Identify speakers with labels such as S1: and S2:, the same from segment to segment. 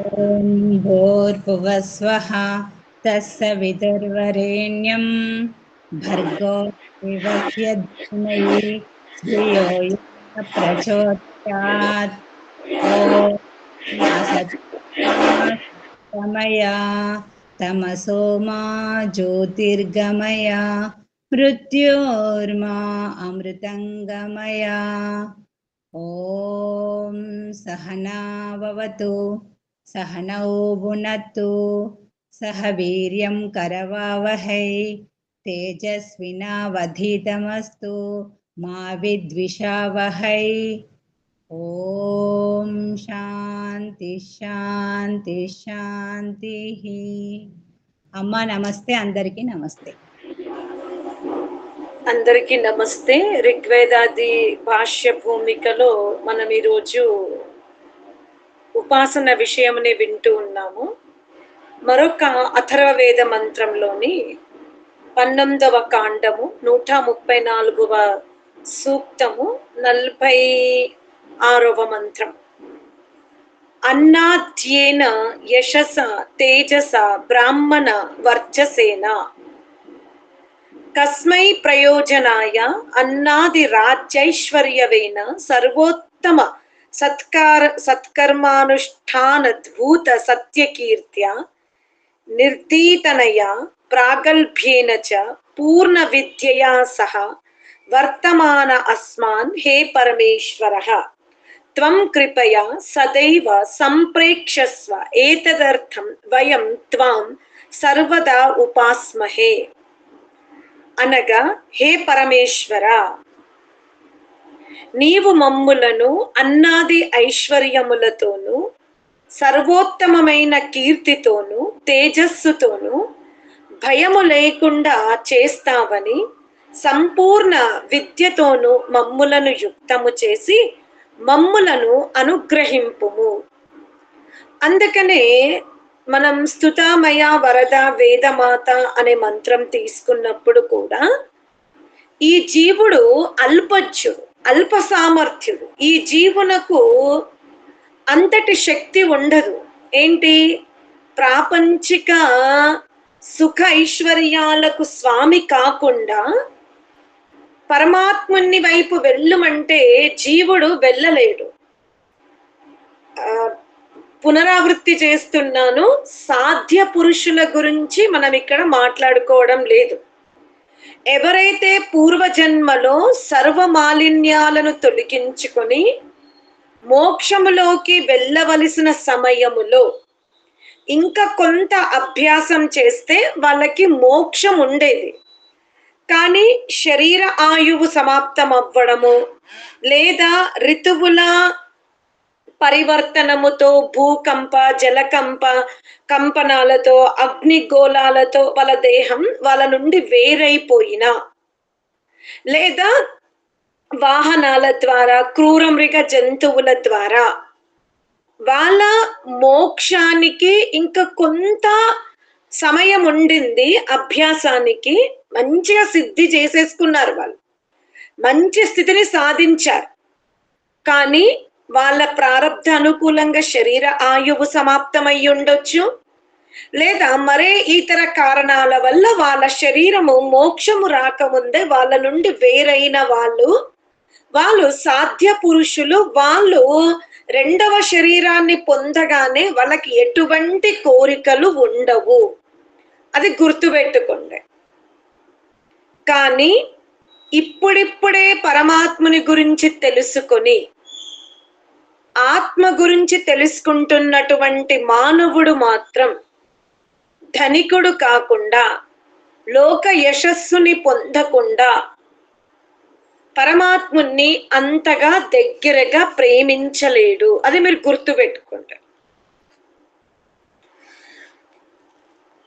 S1: ॐ भूर्भुवस्वः तस्य विदुर्वरेण्यं भर्गो देवस्य धीमहि धियो यो न प्रचोदयात् ॐ तमया तमसो मा ज्योतिर्गमया मृत्योर्मा अमृतङ्गमया ॐ सहना भवतु सहनौ भुनक्तु सह वीर्यं करवावहै तेजस्विनावधीतमस्तु मा विद्विषावहै ॐ శాంతి శాంతి శాంతి అమ్మ నమస్తే అందరికీ నమస్తే
S2: అందరికీ నమస్తే ఋగ్వేదాది భాష్య భూమికలో మనం ఈరోజు ఉపాసన విషయముని వింటూ ఉన్నాము. మరొక అథర్వవేద మంత్రంలోని పన్నెండవ కాండము నూట ముప్పై నాలుగవ సూక్తము నలభై ఆరవ మంత్రం. అన్నాద్యేన యశస తేజస బ్రాహ్మణ వర్చసేన. కస్మై ప్రయోజనాయ అన్నాది రాజ్యైశ్వర్యవేన సర్వోత్తమ सत्कार सत्कर्मानुष्ठानद्भूतसत्यकीर्त्या निर्दीतनया प्रागल्भ्येन च पूर्णविद्यया सह वर्तमान अस्मान् हे परमेश्वरः। त्वं कृपया सदैव सम्प्रेक्षस्व एतदर्थं वयं त्वां सर्वदा उपास्महे। अनगा हे परमेश्वर! నీవు మమ్ములను అన్నాది ఐశ్వర్యములతోనూ సర్వోత్తమమైన కీర్తితోనూ తేజస్సుతోనూ భయము లేకుండా చేస్తావని సంపూర్ణ విద్యతోనూ మమ్ములను యుక్తము చేసి మమ్ములను అనుగ్రహింపుము. అందుకనే మనం స్థుతామయ వరద వేదమాత అనే మంత్రం తీసుకున్నప్పుడు కూడా ఈ జీవుడు అల్పజ్యుడు అల్ప సామర్థ్యుడు ఈ జీవునకు అంతటి శక్తి ఉండదు. ఏంటి? ప్రాపంచిక సుఖ ఐశ్వర్యాలకు స్వామి కాకుండా పరమాత్ముని వైపు వెళ్ళమంటే జీవుడు వెళ్ళలేడు. పునరావృత్తి చేస్తున్నాను. సాధ్య పురుషుల గురించి మనం ఇక్కడ మాట్లాడుకోవడం లేదు. ఎవరైతే పూర్వజన్మలో సర్వ మాలిన్యాలను తొలగించుకొని మోక్షములోకి వెళ్ళవలసిన సమయములో ఇంకా కొంత అభ్యాసం చేస్తే వాళ్ళకి మోక్షం ఉండేది. కానీ శరీర ఆయువు సమాప్తం అవ్వడము లేదా ఋతువుల పరివర్తనముతో భూకంప జలకంప కంపనాలతో అగ్నిగోళాలతో వాళ్ళ దేహం వాళ్ళ నుండి వేరైపోయినా. లేదా వాహనాల ద్వారా క్రూర మృగ జంతువుల ద్వారా. వాళ్ళ మోక్షానికి ఇంకా కొంత సమయం ఉండింది అభ్యాసానికి. మంచిగా సిద్ధి చేసేసుకున్నారు వాళ్ళు. మంచి స్థితిని సాధించారు. కానీ వాళ్ళ ప్రారంధ అనుకూలంగా శరీర ఆయువు సమాప్తమై ఉండొచ్చు లేదా మరే ఇతర కారణాల వల్ల వాళ్ళ శరీరము మోక్షము రాకముందే వాళ్ళ నుండి వేరైన వాళ్ళు వాళ్ళు సాధ్య పురుషులు వాళ్ళు రెండవ శరీరాన్ని పొందగానే వాళ్ళకి ఎటువంటి కోరికలు ఉండవు. అది గుర్తుపెట్టుకోండి. కానీ ఇప్పుడిప్పుడే పరమాత్ముని గురించి తెలుసుకొని ఆత్మ గురించి తెలుసుకుంటున్నటువంటి మానవుడు మాత్రం ధనికుడు కాకుండా లోక యశస్సుని పొందకుండా పరమాత్ముని అంతగా దగ్గరగా ప్రేమించలేడు. అది మీరు గుర్తుపెట్టుకుంటారు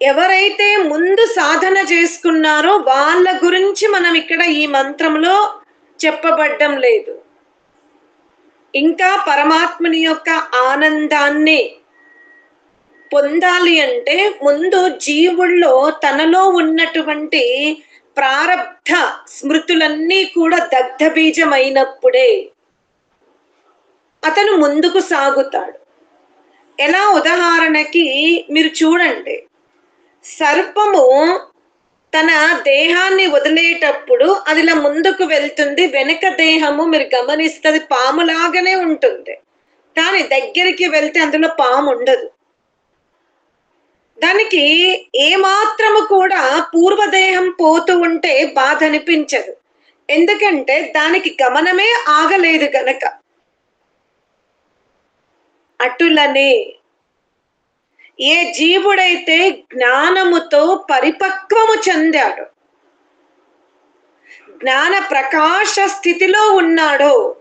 S2: ఎవరైతే ముందు సాధన చేసుకున్నారో వాళ్ళ గురించి మనం ఇక్కడ ఈ మంత్రంలో చెప్పబడ్డం లేదు. ఇంకా పరమాత్మని యొక్క ఆనందాన్ని పొందాలి అంటే ముందు జీవుల్లో తనలో ఉన్నటువంటి ప్రారబ్ధ స్మృతులన్నీ కూడా దగ్ధబీజమైనప్పుడే అతను ముందుకు సాగుతాడు. ఎలా ఉదాహరణకి మీరు చూడండి. సర్పము తన దేహాన్ని వదిలేటప్పుడు అది ఇలా ముందుకు వెళ్తుంది. వెనక దేహము మీరు గమనిస్తుంది పాములాగానే ఉంటుంది. కానీ దగ్గరికి వెళ్తే అందులో పాము ఉండదు. దానికి ఏమాత్రము కూడా పూర్వదేహం పోతూ ఉంటే బాధ అనిపించదు. ఎందుకంటే దానికి గమనమే ఆగలేదు గనక. అటులనే ఏ జీవుడైతే జ్ఞానముతో పరిపక్వము చెందాడు జ్ఞాన ప్రకాశ స్థితిలో ఉన్నాడో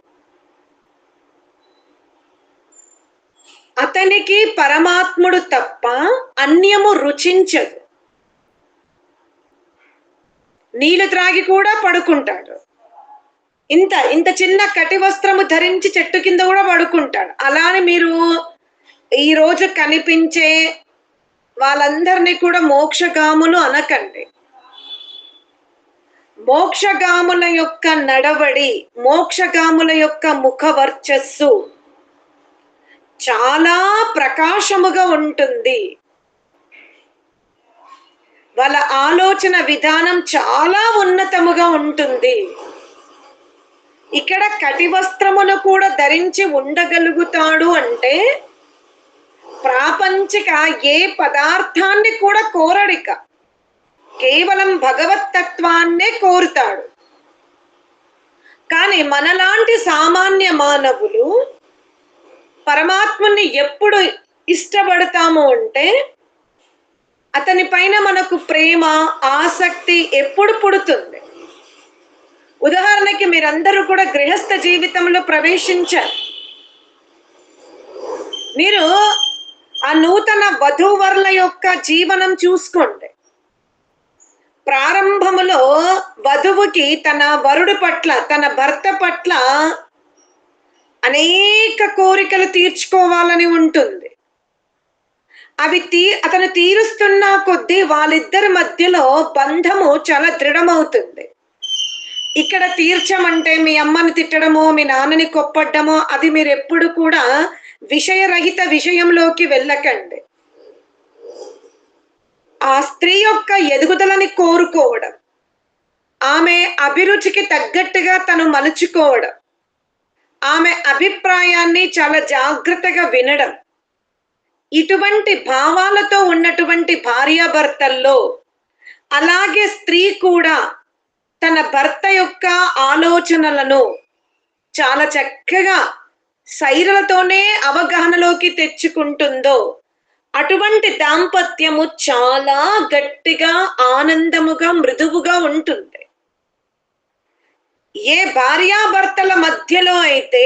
S2: అతనికి పరమాత్ముడు తప్ప అన్యము రుచించదు. నీళ్ళు త్రాగి కూడా పడుకుంటాడు. ఇంత ఇంత చిన్న కటి వస్త్రము ధరించి చెట్టు కింద కూడా పడుకుంటాడు. అలానే మీరు ఈ రోజు కనిపించే వాళ్ళందరినీ కూడా మోక్షగాములు అనకండి. మోక్షగాముల యొక్క నడవడి మోక్షగాముల యొక్క ముఖ వర్చస్సు చాలా ప్రకాశముగా ఉంటుంది. వాళ్ళ ఆలోచన విధానం చాలా ఉన్నతముగా ఉంటుంది. ఇక్కడ కటి వస్త్రమును కూడా ధరించి ఉండగలుగుతాడు అంటే ప్రాపంచిక ఏ పదార్థాన్ని కూడా కోరడిక. కేవలం భగవత్తత్వాన్నే కోరుతాడు. కానీ మనలాంటి సామాన్య మానవులు పరమాత్మని ఎప్పుడు ఇష్టపడతాము అంటే అతని పైన మనకు ప్రేమ ఆసక్తి ఎప్పుడు పుడుతుంది? ఉదాహరణకి మీరందరూ కూడా గృహస్థ జీవితంలో ప్రవేశించారు. మీరు ఆ నూతన వధూవరుల యొక్క జీవనం చూసుకోండి. ప్రారంభములో వధువుకి తన వరుడు పట్ల తన భర్త పట్ల అనేక కోరికలు తీర్చుకోవాలని ఉంటుంది. అవి తీ అతను తీరుస్తున్న కొద్దీ వాళ్ళిద్దరి మధ్యలో బంధము చాలా దృఢమవుతుంది. ఇక్కడ తీర్చమంటే మీ అమ్మని తిట్టడమో మీ నాన్నని కొప్పడ్డమో అది మీరు ఎప్పుడు కూడా విషయరహిత విషయంలోకి వెళ్ళకండి. ఆ స్త్రీ యొక్క ఎదుగుదలని కోరుకోవడం ఆమె అభిరుచికి తగ్గట్టుగా తను మలుచుకోవడం ఆమె అభిప్రాయాన్ని చాలా జాగ్రత్తగా వినడం ఇటువంటి భావాలతో ఉన్నటువంటి భార్యాభర్తల్లో అలాగే స్త్రీ కూడా తన భర్త యొక్క ఆలోచనలను చాలా చక్కగా శైరలతోనే అవగాహనలోకి తెచ్చుకుంటుందో అటువంటి దాంపత్యము చాలా గట్టిగా ఆనందముగా మృదువుగా ఉంటుంది ఏ భార్యాభర్తల మధ్యలో అయితే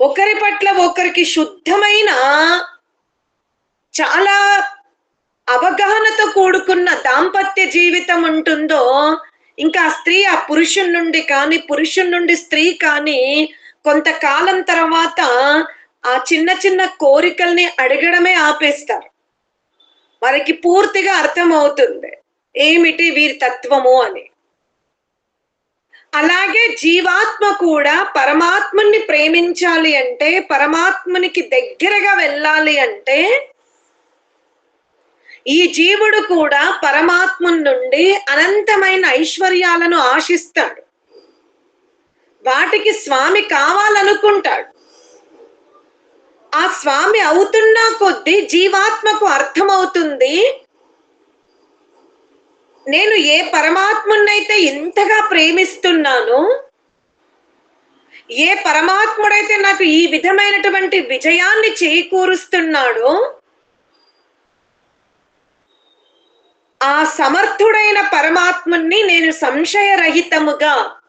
S2: ఒకరి పట్ల ఒకరికి శుద్ధమైన చాలా అవగాహనతో కూడుకున్న దాంపత్య జీవితం ఉంటుందో ఇంకా స్త్రీ ఆ పురుషుని నుండి కానీ పురుషుని నుండి స్త్రీ కానీ కొంతకాలం తర్వాత ఆ చిన్న చిన్న కోరికల్ని అడగడమే ఆపేస్తారు. వారికి పూర్తిగా అర్థమవుతుంది. ఏమిటి వీరి తత్వము అని. అలాగే జీవాత్మ కూడా పరమాత్మని ప్రేమించాలి అంటే పరమాత్మనికి దగ్గరగా వెళ్ళాలి అంటే ఈ జీవుడు కూడా పరమాత్మ నుండి అనంతమైన ఐశ్వర్యాలను ఆశిస్తాడు. వాటికి స్వామి కావాలనుకుంటాడు. ఆ స్వామి అవుతున్న కొద్దీ జీవాత్మకు అర్థమవుతుంది. నేను ఏ పరమాత్మునైతే ఇంతగా ప్రేమిస్తున్నాను ఏ పరమాత్ముడైతే నాకు ఈ విధమైనటువంటి విజయాన్ని చేకూరుస్తున్నాడో ఆ సమర్థుడైన పరమాత్ముని నేను సంశయరహితముగా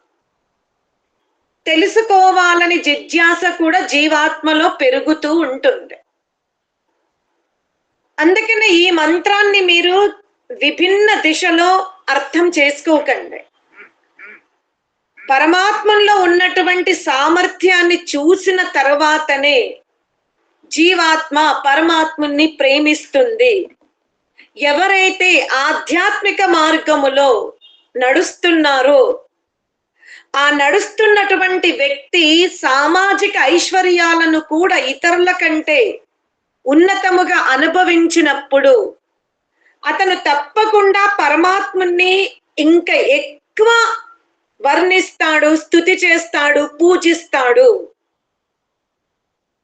S2: తెలుసుకోవాలని జిజ్ఞాస కూడా జీవాత్మలో పెరుగుతూ ఉంటుంది. అందుకనే ఈ మంత్రాన్ని మీరు విభిన్న దిశలో అర్థం చేసుకోకండి. పరమాత్మలో ఉన్నటువంటి సామర్థ్యాన్ని చూసిన తర్వాతనే జీవాత్మ పరమాత్ముని ప్రేమిస్తుంది. ఎవరైతే ఆధ్యాత్మిక మార్గములో నడుస్తున్నారో ఆ నడుస్తున్నటువంటి వ్యక్తి సామాజిక ఐశ్వర్యాలను కూడా ఇతరుల కంటే ఉన్నతముగా అనుభవించినప్పుడు అతను తప్పకుండా పరమాత్ముని ఇంకా ఎక్కువ వర్ణిస్తాడు స్థుతి చేస్తాడు పూజిస్తాడు.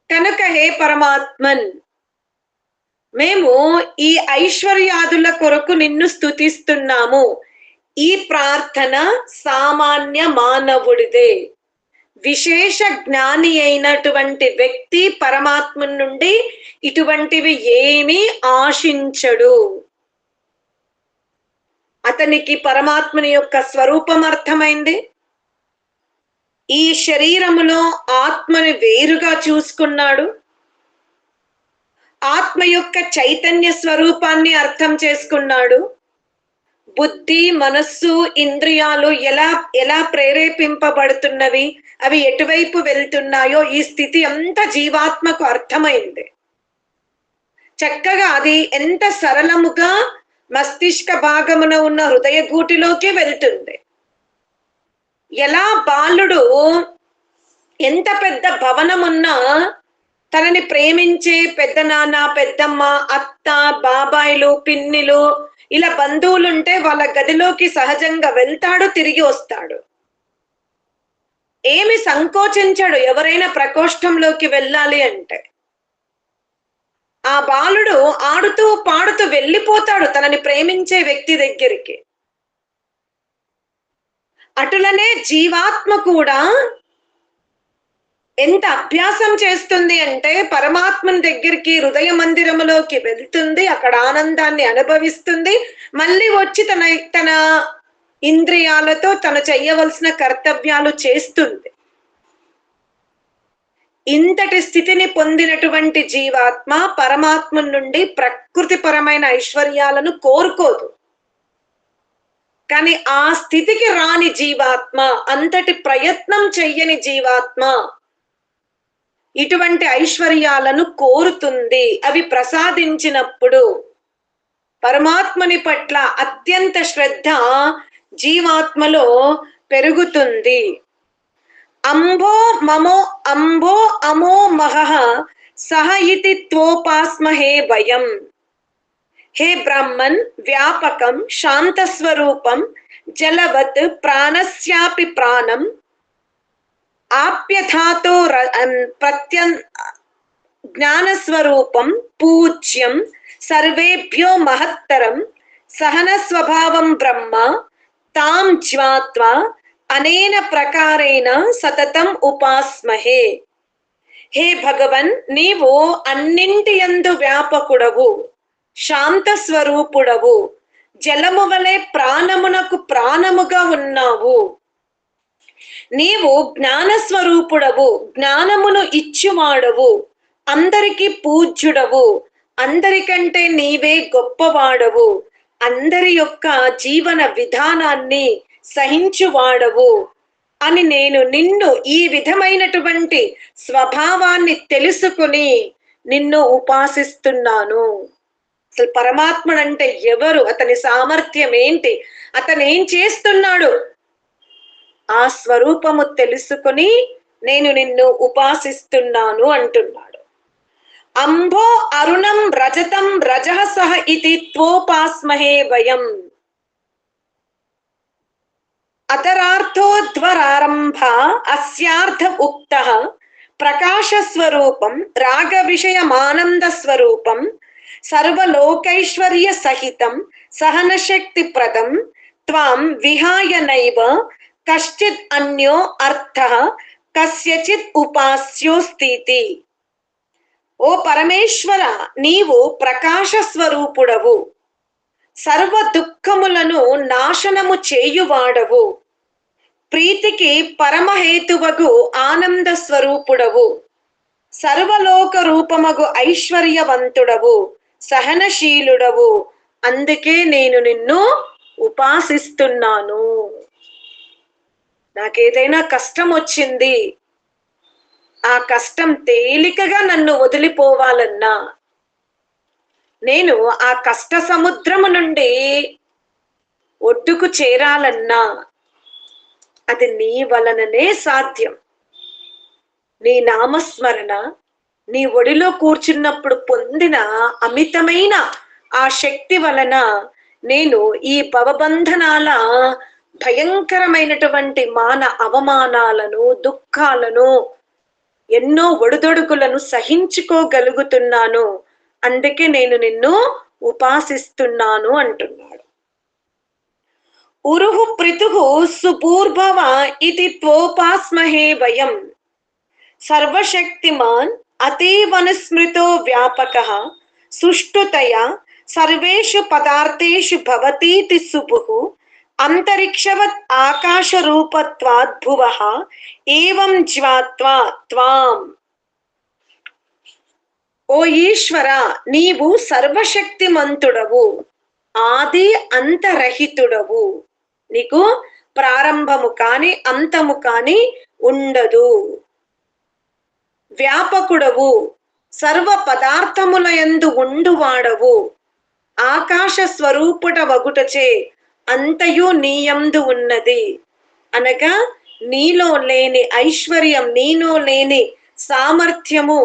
S2: కనుక హే పరమాత్మన్ మేము ఈ ఐశ్వర్యాదుల కొరకు నిన్ను స్థుతిస్తున్నాము. ఈ ప్రార్థన సామాన్య మానవుడిదే. విశేష జ్ఞాని అయినటువంటి వ్యక్తి పరమాత్మ నుండి ఇటువంటివి ఏమీ ఆశించడు. అతనికి పరమాత్మని యొక్క స్వరూపం అర్థమైంది. ఈ శరీరములో ఆత్మని వేరుగా చూసుకున్నాడు. ఆత్మ యొక్క చైతన్య స్వరూపాన్ని అర్థం చేసుకున్నాడు. బుద్ధి మనస్సు ఇంద్రియాలు ఎలా ఎలా ప్రేరేపింపబడుతున్నవి అవి ఎటువైపు వెళ్తున్నాయో ఈ స్థితి అంత జీవాత్మకు అర్థమైంది. చక్కగా అది ఎంత సరళముగా మస్తిష్క భాగమున ఉన్న హృదయ గూటిలోకి వెళ్తుంది. ఎలా బాలుడు ఎంత పెద్ద భవనమున్నా తనని ప్రేమించే పెద్ద నాన్న పెద్దమ్మ అత్త బాబాయిలు పిన్నిలు ఇలా బంధువులుంటే వాళ్ళ గదిలోకి సహజంగా వెళ్తాడు తిరిగి వస్తాడు. ఏమి సంకోచించాడు ఎవరైనా ప్రకోష్టంలోకి వెళ్ళాలి అంటే. ఆ బాలుడు ఆడుతూ పాడుతూ వెళ్ళిపోతాడు తనని ప్రేమించే వ్యక్తి దగ్గరికి. అటులనే జీవాత్మ కూడా ఎంత అభ్యాసం చేస్తుంది అంటే పరమాత్మని దగ్గరికి హృదయ మందిరములోకి వెళ్తుంది అక్కడ ఆనందాన్ని అనుభవిస్తుంది. మళ్ళీ వచ్చి తన తన ఇంద్రియాలతో తను చేయవలసిన కర్తవ్యాలు చేస్తుంది. ఇంతటి స్థితిని పొందినటువంటి జీవాత్మ పరమాత్మ నుండి ప్రకృతిపరమైన ఐశ్వర్యాలను కోరుకోదు. కానీ ఆ స్థితికి రాని జీవాత్మ అంతటి ప్రయత్నం చెయ్యని జీవాత్మ ఇటువంటి ఐశ్వర్యాలను కోరుతుంది. అవి ప్రసాదించినప్పుడు పరమాత్మని పట్ల అత్యంత శ్రద్ధ జీవాత్మలో పెరుగుతుంది. అంబో మమో అంబో అమో మహః సహ ఇతి త్వోపాస్మహే భయం. హే బ్రహ్మన్ వ్యాపకం శాంతస్వరూపం జలవత్ ప్రాణస్యాపి ప్రాణం ఆప్యథాతో ప్రత్యం జ్ఞానస్వరూపం పూజ్యం సర్వేభ్యో మహత్తరం సహన స్వభావం బ్రహ్మ తాం జ్వాత్వా అనేన ప్రకారేణ సతతం ఉపాస్మహే. హే భగవన్ నీవు అన్నింటి యందు వ్యాపకుడవు శాంత స్వరూపుడవు జలము వలె ప్రాణమునకు ప్రాణముగా ఉన్నావు. నీవు జ్ఞానస్వరూపుడవు జ్ఞానమును ఇచ్చువాడవు అందరికీ పూజ్యుడవు అందరికంటే నీవే గొప్పవాడవు అందరి యొక్క జీవన విధానాన్ని సహించువాడవు అని నేను నిన్ను ఈ విధమైనటువంటి స్వభావాన్ని తెలుసుకుని నిన్ను ఉపాసిస్తున్నాను. అసలు పరమాత్ముడు అంటే ఎవరు? అతని సామర్థ్యం ఏంటి? అతను ఏం చేస్తున్నాడు? ఆ స్వరూపము తెలుసుకుని నేను నిన్ను ఉపాసిస్తున్నాను అంటున్నాడు. అంబో అరుణం రజతం రజః సహ ఇది త్వోపాస్మహే వయం. అతరార్థోద్వరారంభ అస్యార్థ ఉక్త ప్రకాశ స్వరూపం రాగ విషయమానంద స్వరూపం సర్వలోకైశ్వర్య సహితం సహన ప్రదం త్వాం విహాయ నైవ కశ్చిత్ అన్యో అర్థ కస్యచిత్ ఉపాస్యోస్థితి. ఓ పరమేశ్వర నీవు ప్రకాశ స్వరూపుడవు సర్వ దుఃఖములను నాశనము చేయువాడవు. ప్రీతికి పరమహేతువగు ఆనంద స్వరూపుడవు సర్వలోక రూపమగు ఐశ్వర్యవంతుడవు. సహనశీలుడవు. అందుకే నేను నిన్ను ఉపాసిస్తున్నాను. నాకేదైనా కష్టం వచ్చింది. ఆ కష్టం తేలికగా నన్ను వదిలిపోవాలన్నా నేను ఆ కష్ట సముద్రము నుండి ఒడ్డుకు చేరాలన్నా అది నీ వలననే సాధ్యం. నీ నామస్మరణ నీ ఒడిలో కూర్చున్నప్పుడు పొందిన అమితమైన ఆ శక్తి వలన నేను ఈ పవబంధనాల భయంకరమైనటువంటి మాన అవమానాలను దుఃఖాలను ఎన్నో ఒడిదొడుకులను సహించుకోగలుగుతున్నాను. అందుకే నేను నిన్ను ఉపాసిస్తున్నాను అంటున్నాడు. ఉరుహు పృతుహు సుపూర్భవ ఇది త్వోపాస్మహే వయం. సర్వశక్తిమాన్ అతీవనుస్మృతో వ్యాపక. సుష్టుతయా సర్వేషు పదార్థేషు భవతీతి సుపుహు అంతరిక్షవత్ ఆకాశ రూపత్వాద్భువ ఏవం జ్వాత్వా త్వాం. ఓ ఈశ్వర నీవు సర్వశక్తిమంతుడవు ఆది అంతరహితుడవు. నీకు ప్రారంభము కాని అంతము కాని ఉండదు. వ్యాపకుడవు సర్వ పదార్థముల యందు ఉండువాడవు. ఆకాశ స్వరూపుట వగుటచే అంతయు నీయందు ఉన్నది. అనగా నీలో లేని ఐశ్వర్యం నీలో లేని సామర్థ్యము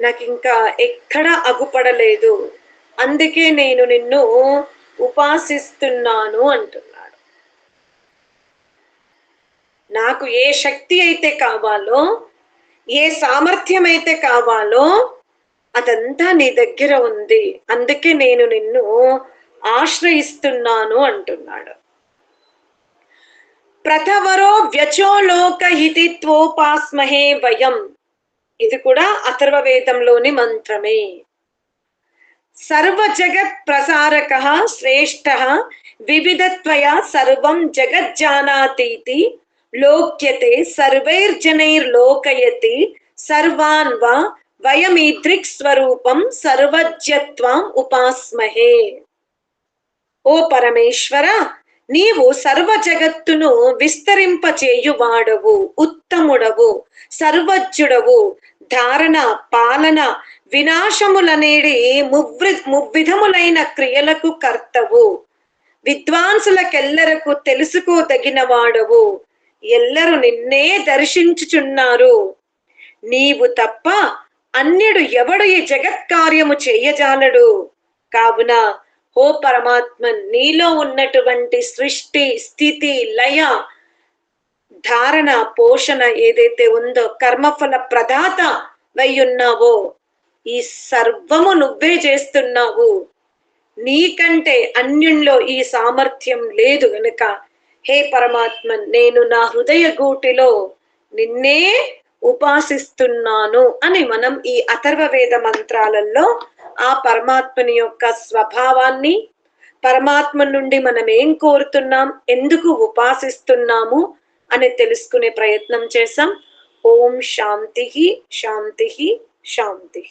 S2: నాకు ఇంకా ఎక్కడ అగుపడలేదు. అందుకే నేను నిన్ను ఉపాసిస్తున్నాను అంటున్నాడు. నాకు ఏ శక్తి అయితే కావాలో ఏ సామర్థ్యం అయితే కావాలో అదంతా నీ దగ్గర ఉంది. అందుకే నేను నిన్ను ఆశ్రయిస్తున్నాను అంటున్నాడు. ప్రథవరో వ్యచోలోక హితి త్వోపాస్మహే వయం. ఇది కూడా అథర్వ వేదంలోని మంత్రమే. సర్వ జగత్ ప్రసారక శ్రేష్ఠ వివిధత్వయ సర్వం జగజ్జానాతీతి లోక్యతే సర్వైర్జనైర్లోకయతి సర్వాన్ వా వయమీదృక్ స్వరూపం సర్వజ్యత్వం ఉపాస్మహే. ఓ పరమేశ్వర నీవు సర్వ జగత్తును విస్తరింపచేయువాడవు ఉత్తముడవు సర్వజ్ఞుడవు. ధారణ పాలన వినాశములనేడి మువ్రి మువ్విధములైన క్రియలకు కర్తవు. విద్వాంసులకెల్లరకు తెలుసుకోదగిన వాడవు ఎల్లరు నిన్నే దర్శించుచున్నారు. నీవు తప్ప అన్యుడు ఎవడు ఈ జగత్ కార్యము కావున ఓ పరమాత్మ నీలో ఉన్నటువంటి సృష్టి స్థితి లయ ధారణ పోషణ ఏదైతే ఉందో కర్మఫల ప్రదాత వయ్యున్నావో ఈ సర్వము నువ్వే చేస్తున్నావు. నీకంటే అన్యుల్లో ఈ సామర్థ్యం లేదు గనుక హే పరమాత్మ నేను నా హృదయ గూటిలో నిన్నే ఉపాసిస్తున్నాను అని మనం ఈ అథర్వ వేద మంత్రాలలో ఆ పరమాత్మని యొక్క స్వభావాన్ని పరమాత్మ నుండి మనం ఏం కోరుతున్నాం ఎందుకు ఉపాసిస్తున్నాము అని తెలుసుకునే ప్రయత్నం చేశాం. ఓం శాంతి శాంతి శాంతి.